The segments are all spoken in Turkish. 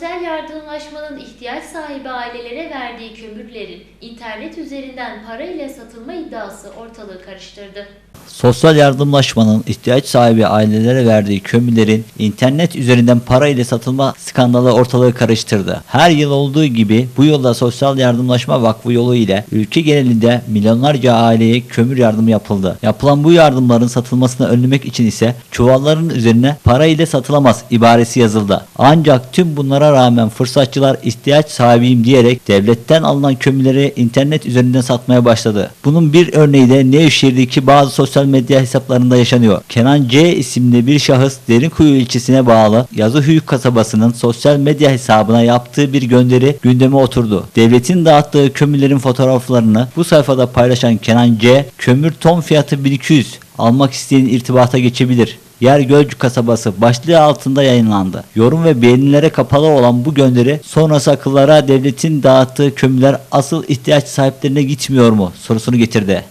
Sosyal yardımlaşmanın ihtiyaç sahibi ailelere verdiği kömürlerin internet üzerinden para ile satılma iddiası ortalığı karıştırdı. Sosyal yardımlaşmanın ihtiyaç sahibi ailelere verdiği kömürlerin internet üzerinden para ile satılma skandalı ortalığı karıştırdı. Her yıl olduğu gibi bu yılda Sosyal Yardımlaşma Vakfı yolu ile ülke genelinde milyonlarca aileye kömür yardımı yapıldı. Yapılan bu yardımların satılmasını önlemek için ise çuvalların üzerine para ile satılamaz ibaresi yazıldı. Ancak tüm bunlara rağmen fırsatçılar ihtiyaç sahibiyim diyerek devletten alınan kömürleri internet üzerinden satmaya başladı. Bunun bir örneği de Nevşehir'deki bazı sosyal medya hesaplarında yaşanıyor. Kenan C isimli bir şahıs Derinkuyu ilçesine bağlı Yazıhüyük kasabasının sosyal medya hesabına yaptığı bir gönderi gündeme oturdu. Devletin dağıttığı kömürlerin fotoğraflarını bu sayfada paylaşan Kenan C, kömür ton fiyatı 1200 almak isteyen irtibata geçebilir. Yer Gölcük kasabası başlığı altında yayınlandı. Yorum ve beğenilere kapalı olan bu gönderi sonrası akıllara devletin dağıttığı kömürler asıl ihtiyaç sahiplerine gitmiyor mu sorusunu getirdi.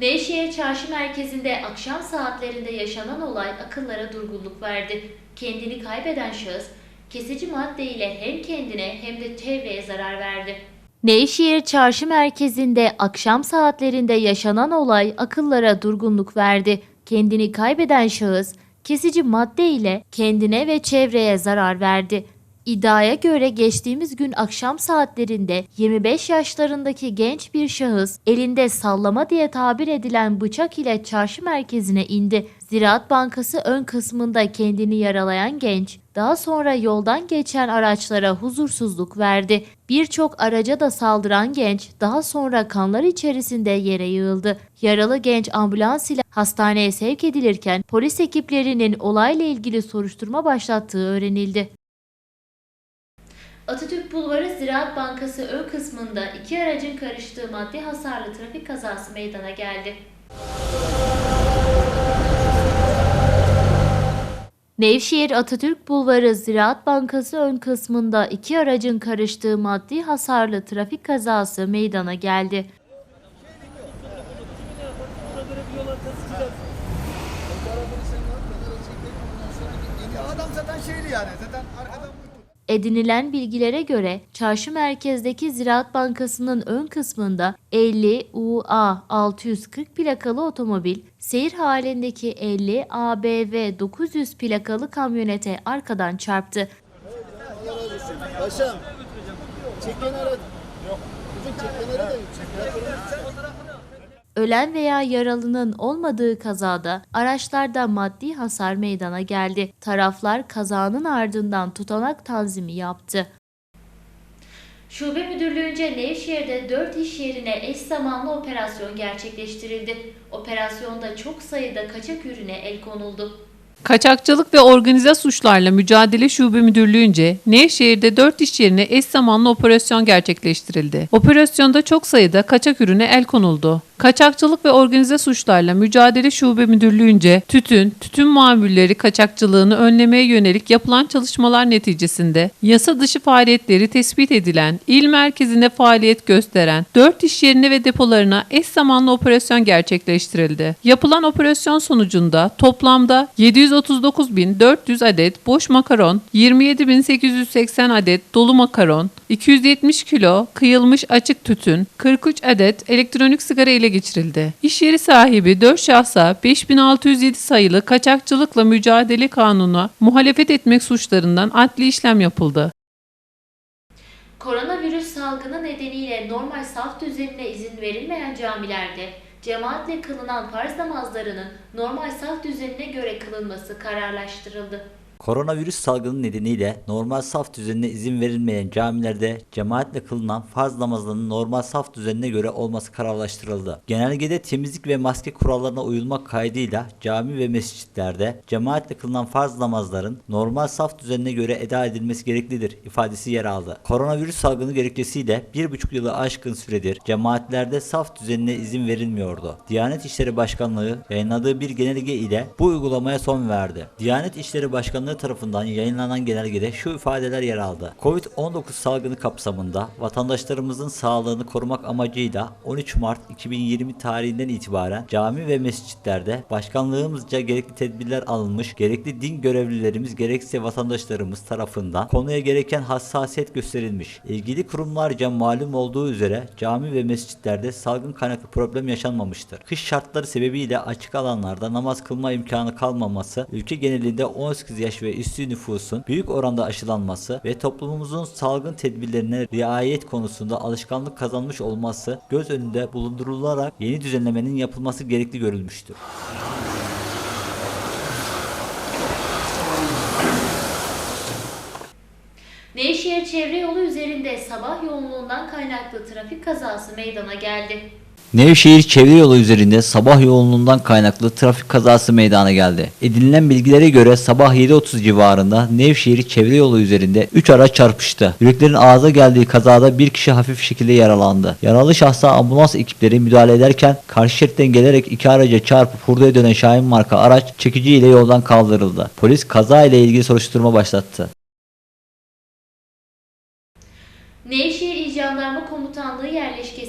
Nevşehir Çarşı merkezinde akşam saatlerinde yaşanan olay akıllara durgunluk verdi. Kendini kaybeden şahıs kesici madde ile hem kendine hem de çevreye zarar verdi. Nevşehir Çarşı merkezinde akşam saatlerinde yaşanan olay akıllara durgunluk verdi. Kendini kaybeden şahıs kesici madde ile kendine ve çevreye zarar verdi. İddiaya göre geçtiğimiz gün akşam saatlerinde 25 yaşlarındaki genç bir şahıs elinde sallama diye tabir edilen bıçak ile çarşı merkezine indi. Ziraat Bankası ön kısmında kendini yaralayan genç daha sonra yoldan geçen araçlara huzursuzluk verdi. Birçok araca da saldıran genç daha sonra kanlar içerisinde yere yığıldı. Yaralı genç ambulans ile hastaneye sevk edilirken polis ekiplerinin olayla ilgili soruşturma başlattığı öğrenildi. Atatürk Bulvarı Ziraat Bankası ön kısmında iki aracın karıştığı maddi hasarlı trafik kazası meydana geldi. Nevşehir Atatürk Bulvarı Ziraat Bankası ön kısmında iki aracın karıştığı maddi hasarlı trafik kazası meydana geldi. Edinilen bilgilere göre çarşı merkezdeki Ziraat Bankası'nın ön kısmında 50 UA 640 plakalı otomobil, seyir halindeki 50 ABV 900 plakalı kamyonete arkadan çarptı. Paşam. Çeken ara. Yok. Bugün çeken ara da çeken Ölen veya yaralının olmadığı kazada araçlarda maddi hasar meydana geldi. Taraflar kazanın ardından tutanak tanzimi yaptı. Şube Müdürlüğü'nce Nevşehir'de 4 iş yerine eş zamanlı operasyon gerçekleştirildi. Operasyonda çok sayıda kaçak ürüne el konuldu. Kaçakçılık ve organize suçlarla mücadele şube müdürlüğünce Nevşehir'de 4 iş yerine eş zamanlı operasyon gerçekleştirildi. Operasyonda çok sayıda kaçak ürüne el konuldu. Kaçakçılık ve organize suçlarla mücadele şube müdürlüğünce tütün, tütün mamulleri kaçakçılığını önlemeye yönelik yapılan çalışmalar neticesinde yasa dışı faaliyetleri tespit edilen, il merkezinde faaliyet gösteren 4 iş yerine ve depolarına eş zamanlı operasyon gerçekleştirildi. Yapılan operasyon sonucunda toplamda 739.400 adet boş makaron, 27.880 adet dolu makaron, 270 kilo kıyılmış açık tütün, 43 adet elektronik sigara ele geçirildi. İş yeri sahibi 4 şahsa 5607 sayılı kaçakçılıkla mücadele kanununa muhalefet etmek suçlarından adli işlem yapıldı. Koronavirüs salgını nedeniyle normal saf düzenine izin verilmeyen camilerde cemaatle kılınan farz namazlarının normal saf düzenine göre kılınması kararlaştırıldı. Koronavirüs salgını nedeniyle normal saf düzenine izin verilmeyen camilerde cemaatle kılınan farz namazlarının normal saf düzenine göre olması kararlaştırıldı. Genelgede temizlik ve maske kurallarına uyulmak kaydıyla cami ve mescitlerde cemaatle kılınan farz namazların normal saf düzenine göre eda edilmesi gereklidir ifadesi yer aldı. Koronavirüs salgını gerekçesiyle bir buçuk yılı aşkın süredir cemaatlerde saf düzenine izin verilmiyordu. Diyanet İşleri Başkanlığı yayınladığı bir genelge ile bu uygulamaya son verdi. Diyanet İşleri Başkanlığı Bakanlığı tarafından yayınlanan genelgede şu ifadeler yer aldı. Covid-19 salgını kapsamında vatandaşlarımızın sağlığını korumak amacıyla 13 Mart 2020 tarihinden itibaren cami ve mescitlerde başkanlığımızca gerekli tedbirler alınmış, gerekli din görevlilerimiz gerekse vatandaşlarımız tarafından konuya gereken hassasiyet gösterilmiş. İlgili kurumlarca malum olduğu üzere cami ve mescitlerde salgın kaynaklı problem yaşanmamıştır. Kış şartları sebebiyle açık alanlarda namaz kılma imkanı kalmaması, ülke genelinde 18 yaş ve üstü nüfusun büyük oranda aşılanması ve toplumumuzun salgın tedbirlerine riayet konusunda alışkanlık kazanmış olması göz önünde bulundurularak yeni düzenlemenin yapılması gerekli görülmüştür. Nevşehir çevre yolu üzerinde sabah yoğunluğundan kaynaklı trafik kazası meydana geldi. Nevşehir çevre yolu üzerinde sabah yoğunluğundan kaynaklı trafik kazası meydana geldi. Edinilen bilgilere göre sabah 7.30 civarında Nevşehir çevre yolu üzerinde 3 araç çarpıştı. Yüreklerin ağza geldiği kazada bir kişi hafif şekilde yaralandı. Yaralı şahsa ambulans ekipleri müdahale ederken karşı şeritten gelerek iki araca çarpıp hurdaya dönen Şahin marka araç çekici ile yoldan kaldırıldı. Polis kaza ile ilgili soruşturma başlattı. Nevşehir İl Jandarma Komutanlığı yerleşkesinde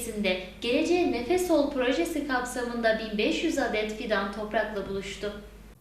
Geleceğe Nefes Ol projesi kapsamında 1500 adet fidan toprakla buluştu.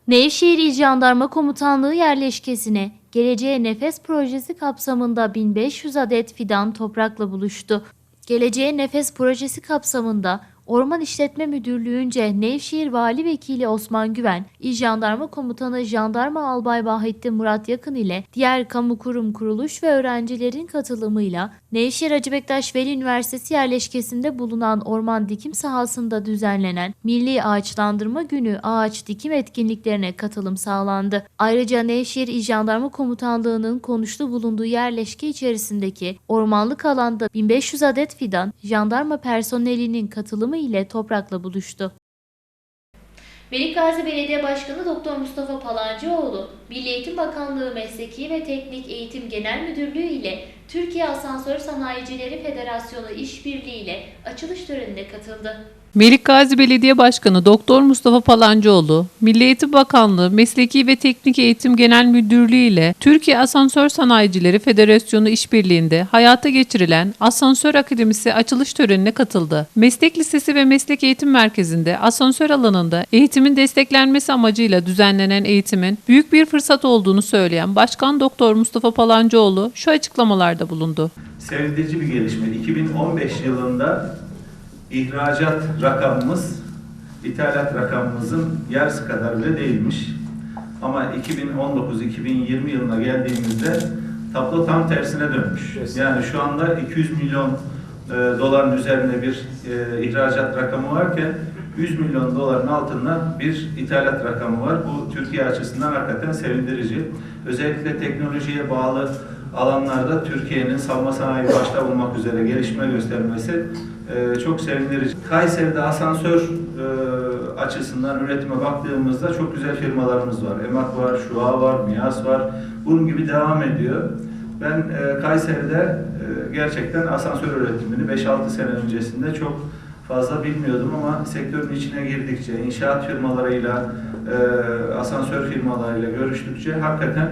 Nevşehir Jandarma Komutanlığı yerleşkesine Geleceğe Nefes projesi kapsamında 1500 adet fidan toprakla buluştu. Geleceğe Nefes projesi kapsamında Orman İşletme Müdürlüğü'nce Nevşehir Vali Vekili Osman Güven, İl Jandarma Komutanı Jandarma Albay Bahrettin Murat Yakın ile diğer kamu kurum kuruluş ve öğrencilerin katılımıyla Nevşehir Hacı Bektaş Veli Üniversitesi yerleşkesinde bulunan orman dikim sahasında düzenlenen Milli Ağaçlandırma Günü ağaç dikim etkinliklerine katılım sağlandı. Ayrıca Nevşehir İl Jandarma Komutanlığı'nın konuşlu bulunduğu yerleşke içerisindeki ormanlık alanda 1500 adet fidan jandarma personelinin katılımı ile toprakla buluştu. Melikgazi Belediye Başkanı Doktor Mustafa Palancıoğlu, Milli Eğitim Bakanlığı Mesleki ve Teknik Eğitim Genel Müdürlüğü ile Türkiye Asansör Sanayicileri Federasyonu işbirliği ile açılış törenine katıldı. Melikgazi Belediye Başkanı Doktor Mustafa Palancıoğlu, Milli Eğitim Bakanlığı Mesleki ve Teknik Eğitim Genel Müdürlüğü ile Türkiye Asansör Sanayicileri Federasyonu işbirliğinde hayata geçirilen Asansör Akademisi açılış törenine katıldı. Meslek Lisesi ve Meslek Eğitim Merkezi'nde asansör alanında eğitimin desteklenmesi amacıyla düzenlenen eğitimin büyük bir fırsat olduğunu söyleyen Başkan Doktor Mustafa Palancıoğlu şu açıklamalarda bulundu. sevindirici bir gelişme. 2015 yılında ihracat rakamımız ithalat rakamımızın yarısı kadar bile değilmiş. Ama 2019-2020 yılına geldiğimizde tablo tam tersine dönmüş. Yani şu anda 200 milyon e, doların üzerinde bir e, ihracat rakamı varken 100 milyon doların altında bir ithalat rakamı var. Bu Türkiye açısından hakikaten sevindirici. Özellikle teknolojiye bağlı alanlarda Türkiye'nin savunma sanayi başta olmak üzere gelişme göstermesi e, çok sevindirici. Kayseri'de asansör e, açısından üretime baktığımızda çok güzel firmalarımız var. Emak var, Şua var, Miyas var. Bunun gibi devam ediyor. Ben e, Kayseri'de e, gerçekten asansör üretimini 5-6 sene öncesinde çok fazla bilmiyordum ama sektörün içine girdikçe, inşaat firmalarıyla, e, asansör firmalarıyla görüştükçe hakikaten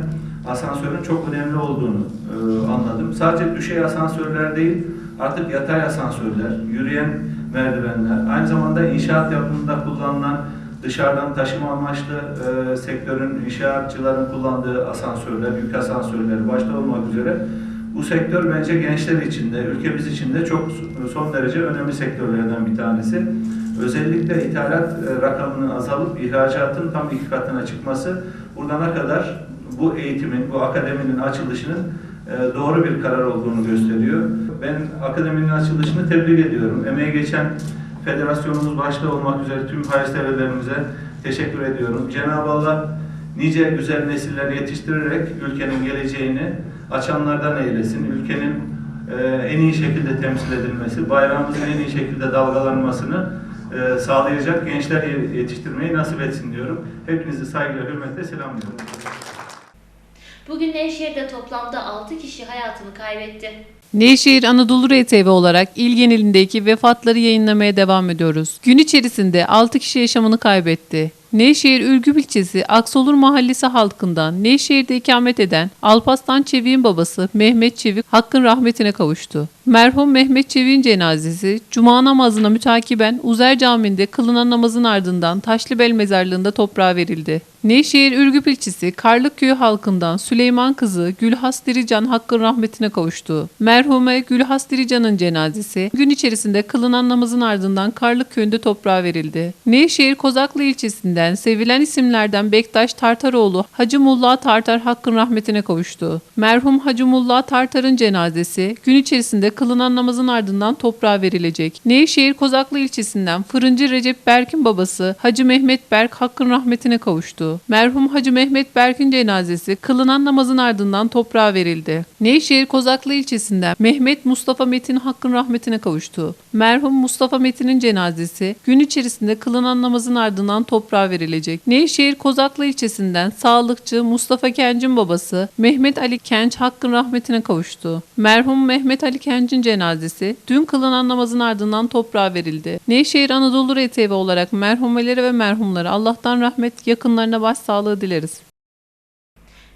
asansörün çok önemli olduğunu e, anladım. Sadece düşey asansörler değil, artık yatay asansörler, yürüyen merdivenler, aynı zamanda inşaat yapımında kullanılan dışarıdan taşıma amaçlı e, sektörün, inşaatçıların kullandığı asansörler, yük asansörleri başta olmak üzere bu sektör bence gençler için de, ülkemiz için de çok son derece önemli sektörlerden bir tanesi. Özellikle ithalat e, rakamının azalıp ihracatın tam iki katına çıkması buradan kadar bu eğitimin, bu akademinin açılışının e, doğru bir karar olduğunu gösteriyor. Ben akademinin açılışını tebrik ediyorum. Emeği geçen federasyonumuz başta olmak üzere tüm hayırseverlerimize teşekkür ediyorum. Cenab-ı Allah nice güzel nesiller yetiştirerek ülkenin geleceğini açanlardan eylesin. Ülkenin e, en iyi şekilde temsil edilmesi, bayrağımızın en iyi şekilde dalgalanmasını e, sağlayacak gençler yetiştirmeyi nasip etsin diyorum. Hepinizi saygıyla, hürmetle selamlıyorum. Bugün Nevşehir'de toplamda 6 kişi hayatını kaybetti. Nevşehir Anadolu RTV olarak il genelindeki vefatları yayınlamaya devam ediyoruz. Gün içerisinde 6 kişi yaşamını kaybetti. Nevşehir Ürgüp ilçesi Aksolur Mahallesi halkından Nevşehir'de ikamet eden Alpaslan Çevik'in babası Mehmet Çevik hakkın rahmetine kavuştu. Merhum Mehmet Çevik'in cenazesi Cuma namazına mütakiben Uzer Camii'nde kılınan namazın ardından Taşlıbel mezarlığında toprağa verildi. Nevşehir Ürgüp ilçesi Karlıkköy halkından Süleyman kızı Gülhas Dirican hakkın rahmetine kavuştu. Merhume Gülhas Dirican'ın cenazesi gün içerisinde kılınan namazın ardından Karlıkköy'ünde toprağa verildi. Nevşehir Kozaklı ilçesinden sevilen isimlerden Bektaş Tartaroğlu Hacı Mullah Tartar hakkın rahmetine kavuştu. Merhum Hacı Mullah Tartar'ın cenazesi gün içerisinde kılınan namazın ardından toprağa verilecek. Nevşehir Kozaklı ilçesinden Fırıncı Recep Berk'in babası Hacı Mehmet Berk hakkın rahmetine kavuştu. Merhum Hacı Mehmet Berk'in cenazesi kılınan namazın ardından toprağa verildi. Nevşehir Kozaklı ilçesinden Mehmet Mustafa Metin hakkın rahmetine kavuştu. Merhum Mustafa Metin'in cenazesi gün içerisinde kılınan namazın ardından toprağa verilecek. Nevşehir Kozaklı ilçesinden sağlıkçı Mustafa Kenç'in babası Mehmet Ali Kenç hakkın rahmetine kavuştu. Merhum Mehmet Ali Kenç'in cenazesi dün kılınan namazın ardından toprağa verildi. Nevşehir Anadolu RTV olarak merhumelere ve merhumlara Allah'tan rahmet yakınlarına başsağlığı dileriz.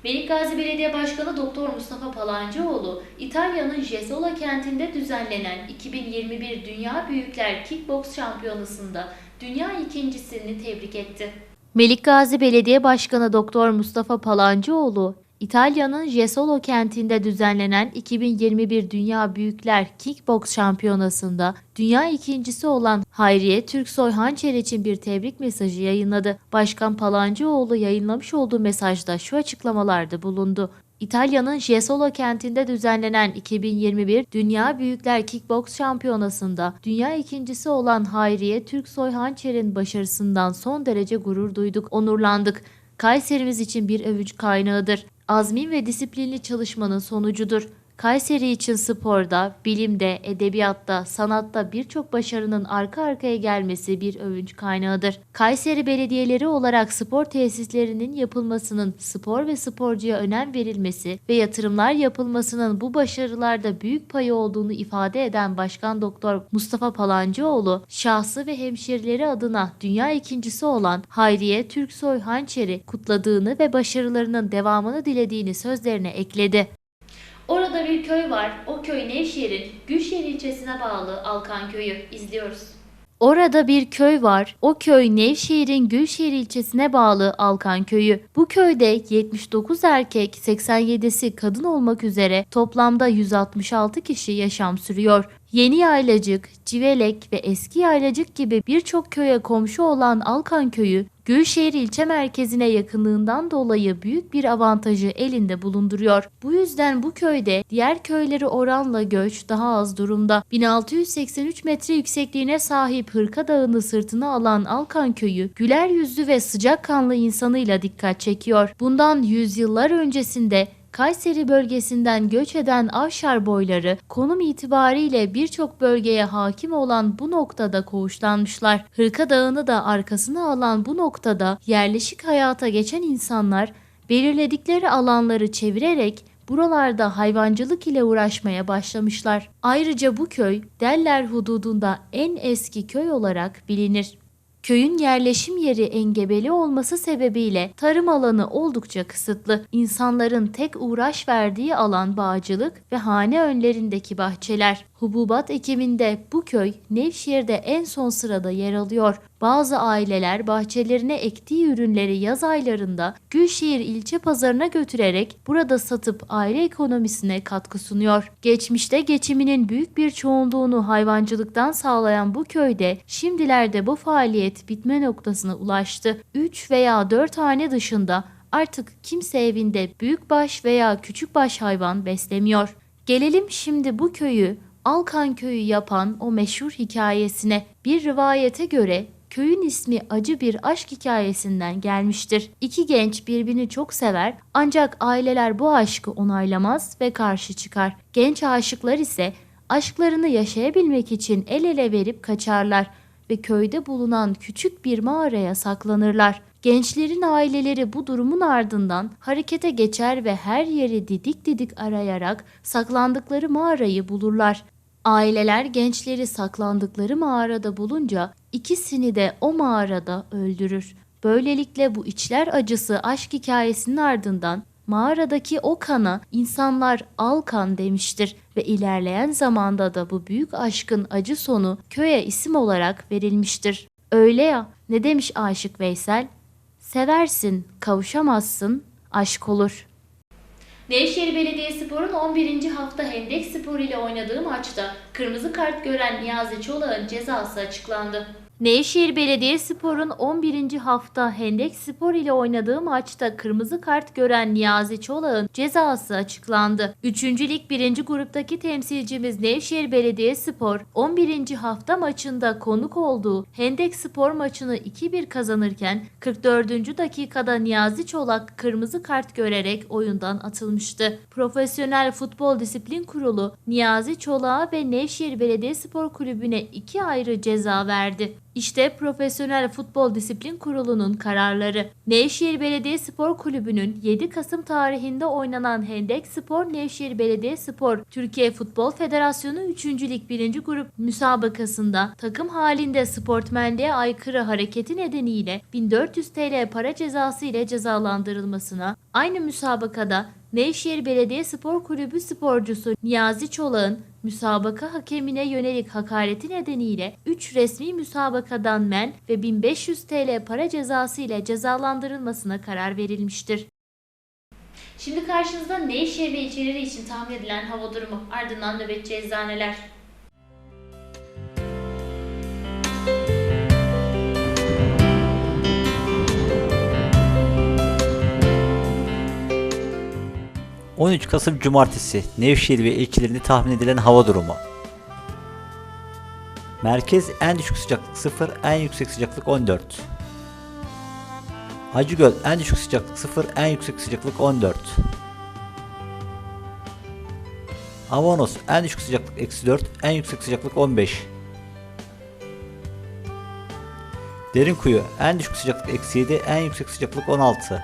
Melikgazi Belediye Başkanı Doktor Mustafa Palancıoğlu, İtalya'nın Jesola kentinde düzenlenen 2021 Dünya Büyükler Kickboks Şampiyonası'nda dünya ikincisini tebrik etti. Melikgazi Belediye Başkanı Doktor Mustafa Palancıoğlu, İtalya'nın Jesolo kentinde düzenlenen 2021 Dünya Büyükler Kickboks Şampiyonası'nda dünya ikincisi olan Hayriye Türksoy Hançer için bir tebrik mesajı yayınladı. Başkan Palancıoğlu yayınlamış olduğu mesajda şu açıklamalarda bulundu. İtalya'nın Jesolo kentinde düzenlenen 2021 Dünya Büyükler Kickboks Şampiyonası'nda dünya ikincisi olan Hayriye Türksoy Hançer'in başarısından son derece gurur duyduk, onurlandık. Kayserimiz için bir övünç kaynağıdır. Azmin ve disiplinli çalışmanın sonucudur. Kayseri için sporda, bilimde, edebiyatta, sanatta birçok başarının arka arkaya gelmesi bir övünç kaynağıdır. Kayseri belediyeleri olarak spor tesislerinin yapılmasının, spor ve sporcuya önem verilmesi ve yatırımlar yapılmasının bu başarılarda büyük payı olduğunu ifade eden Başkan Doktor Mustafa Palancıoğlu, şahsı ve hemşerileri adına dünya ikincisi olan Hayriye Türksoy Hançer'i kutladığını ve başarılarının devamını dilediğini sözlerine ekledi. Orada bir köy var. O köy Nevşehir'in Gülşehir ilçesine bağlı Alkan Köyü. İzliyoruz. Orada bir köy var. O köy Nevşehir'in Gülşehir ilçesine bağlı Alkan Köyü. Bu köyde 79 erkek, 87'si kadın olmak üzere toplamda 166 kişi yaşam sürüyor. Yeni Yaylacık, Civelek ve Eski Yaylacık gibi birçok köye komşu olan Alkan Köyü, Gülşehir ilçe merkezine yakınlığından dolayı büyük bir avantajı elinde bulunduruyor. Bu yüzden bu köyde diğer köyleri oranla göç daha az durumda. 1683 metre yüksekliğine sahip Hırka Dağı'nı sırtına alan Alkan Köyü, güler yüzlü ve sıcakkanlı insanıyla dikkat çekiyor. Bundan yüzyıllar öncesinde Kayseri bölgesinden göç eden Avşar boyları konum itibariyle birçok bölgeye hakim olan bu noktada koğuşlanmışlar. Hırka Dağı'nı da arkasına alan bu noktada yerleşik hayata geçen insanlar belirledikleri alanları çevirerek buralarda hayvancılık ile uğraşmaya başlamışlar. Ayrıca bu köy Deller hududunda en eski köy olarak bilinir. Köyün yerleşim yeri engebeli olması sebebiyle tarım alanı oldukça kısıtlı. İnsanların tek uğraş verdiği alan bağcılık ve hane önlerindeki bahçeler. Hububat ekiminde bu köy Nevşehir'de en son sırada yer alıyor. Bazı aileler bahçelerine ektiği ürünleri yaz aylarında Gülşehir ilçe pazarına götürerek burada satıp aile ekonomisine katkı sunuyor. Geçmişte geçiminin büyük bir çoğunluğunu hayvancılıktan sağlayan bu köyde şimdilerde bu faaliyet bitme noktasına ulaştı. 3 veya 4 hane dışında artık kimse evinde büyükbaş veya küçükbaş hayvan beslemiyor. Gelelim şimdi bu köyü Alkan Köyü yapan o meşhur hikayesine. Bir rivayete göre köyün ismi acı bir aşk hikayesinden gelmiştir. İki genç birbirini çok sever ancak aileler bu aşkı onaylamaz ve karşı çıkar. Genç aşıklar ise aşklarını yaşayabilmek için el ele verip kaçarlar ve köyde bulunan küçük bir mağaraya saklanırlar. Gençlerin aileleri bu durumun ardından harekete geçer ve her yeri didik didik arayarak saklandıkları mağarayı bulurlar. Aileler gençleri saklandıkları mağarada bulunca ikisini de o mağarada öldürür. Böylelikle bu içler acısı aşk hikayesinin ardından mağaradaki o kana insanlar al kan demiştir ve ilerleyen zamanda da bu büyük aşkın acı sonu köye isim olarak verilmiştir. Öyle ya ne demiş Aşık Veysel? Seversin, kavuşamazsın, aşk olur. Nevşehir Belediyespor'un 11. hafta Hendek Spor ile oynadığı maçta kırmızı kart gören Niyazi Çolak'ın cezası açıklandı. Nevşehir Belediyespor'un 11. hafta Hendek Spor ile oynadığı maçta kırmızı kart gören Niyazi Çolak'ın cezası açıklandı. 3. Lig 1. gruptaki temsilcimiz Nevşehir Belediyespor 11. hafta maçında konuk olduğu Hendek Spor maçını 2-1 kazanırken 44. dakikada Niyazi Çolak kırmızı kart görerek oyundan atılmıştı. Profesyonel Futbol Disiplin Kurulu Niyazi Çolak'a ve Nevşehir Belediyespor Kulübü'ne iki ayrı ceza verdi. İşte Profesyonel Futbol Disiplin Kurulu'nun kararları. Nevşehir Belediyespor Kulübü'nün 7 Kasım tarihinde oynanan Hendek Spor Nevşehir Belediyespor Türkiye Futbol Federasyonu 3. Lig 1. Grup müsabakasında takım halinde sportmenliğe aykırı hareketi nedeniyle 1400 TL para cezası ile cezalandırılmasına, aynı müsabakada Nevşehir Belediyespor Kulübü sporcusu Niyazi Çolak'ın müsabaka hakemine yönelik hakareti nedeniyle 3 resmi müsabakadan men ve 1500 TL para cezası ile cezalandırılmasına karar verilmiştir. Şimdi karşınızda Nevşehir ve ilçeleri için tahmin edilen hava durumu ardından nöbetçi eczaneler. – 13 Kasım Cumartesi Nevşehir ve ilçelerinde tahmin edilen hava durumu. Merkez en düşük sıcaklık 0, en yüksek sıcaklık 14. Acıgöl en düşük sıcaklık 0, en yüksek sıcaklık 14. Avanos en düşük sıcaklık eksi 4, en yüksek sıcaklık 15. Derinkuyu en düşük sıcaklık eksi 7, en yüksek sıcaklık 16.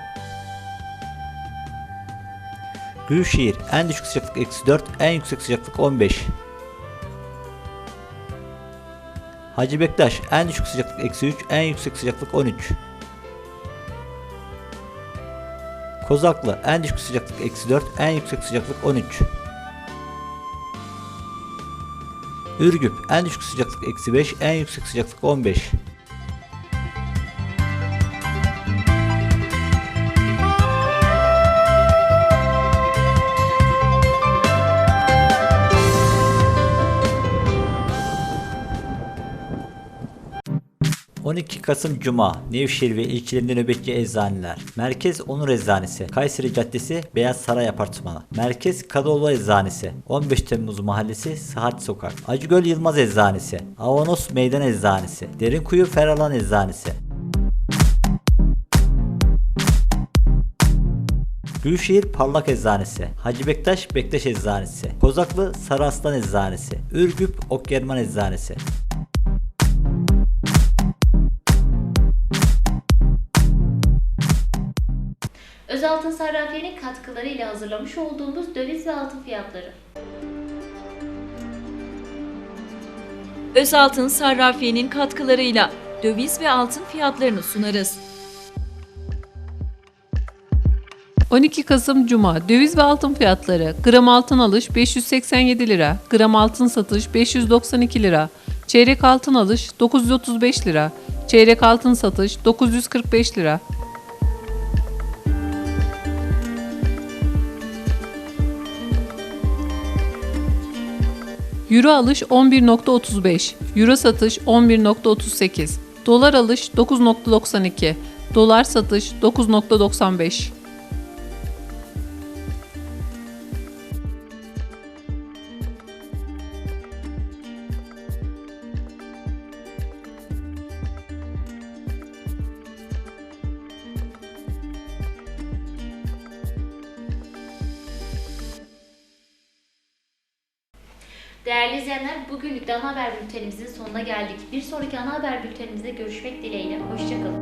Gülşehir en düşük sıcaklık eksi 4, en yüksek sıcaklık 15. Hacı Bektaş en düşük sıcaklık eksi 3, en yüksek sıcaklık 13. Kozaklı en düşük sıcaklık eksi 4, en yüksek sıcaklık 13. Ürgüp en düşük sıcaklık eksi 5, en yüksek sıcaklık 15. ...12 Kasım Cuma, Nevşehir ve ilçelerinde nöbetçi eczaneler. Merkez Onur Eczanesi, Kayseri Caddesi, Beyaz Saray Apartmanı. Merkez Kadıoğlu Eczanesi, 15 Temmuz Mahallesi, Sıhhat Sokak. Acıgöl Yılmaz Eczanesi, Avanos Meydan Eczanesi, Derinkuyu Feralan Eczanesi. Gülşehir Parlak Eczanesi, Hacı Bektaş Bektaş Eczanesi, Kozaklı Sarı Aslan Eczanesi, Ürgüp Okgerman Eczanesi. Özaltın Sarrafiye'nin katkılarıyla hazırlamış olduğumuz döviz ve altın fiyatları. Özaltın Sarrafiye'nin katkılarıyla döviz ve altın fiyatlarını sunarız. 12 Kasım Cuma döviz ve altın fiyatları gram altın alış 587 lira, gram altın satış 592 lira, çeyrek altın alış 935 lira, çeyrek altın satış 945 lira. Euro alış 11.35, Euro satış 11.38, Dolar alış 9.92, Dolar satış 9.95. sonuna geldik. Bir sonraki ana haber bültenimizde görüşmek dileğiyle. Hoşçakalın.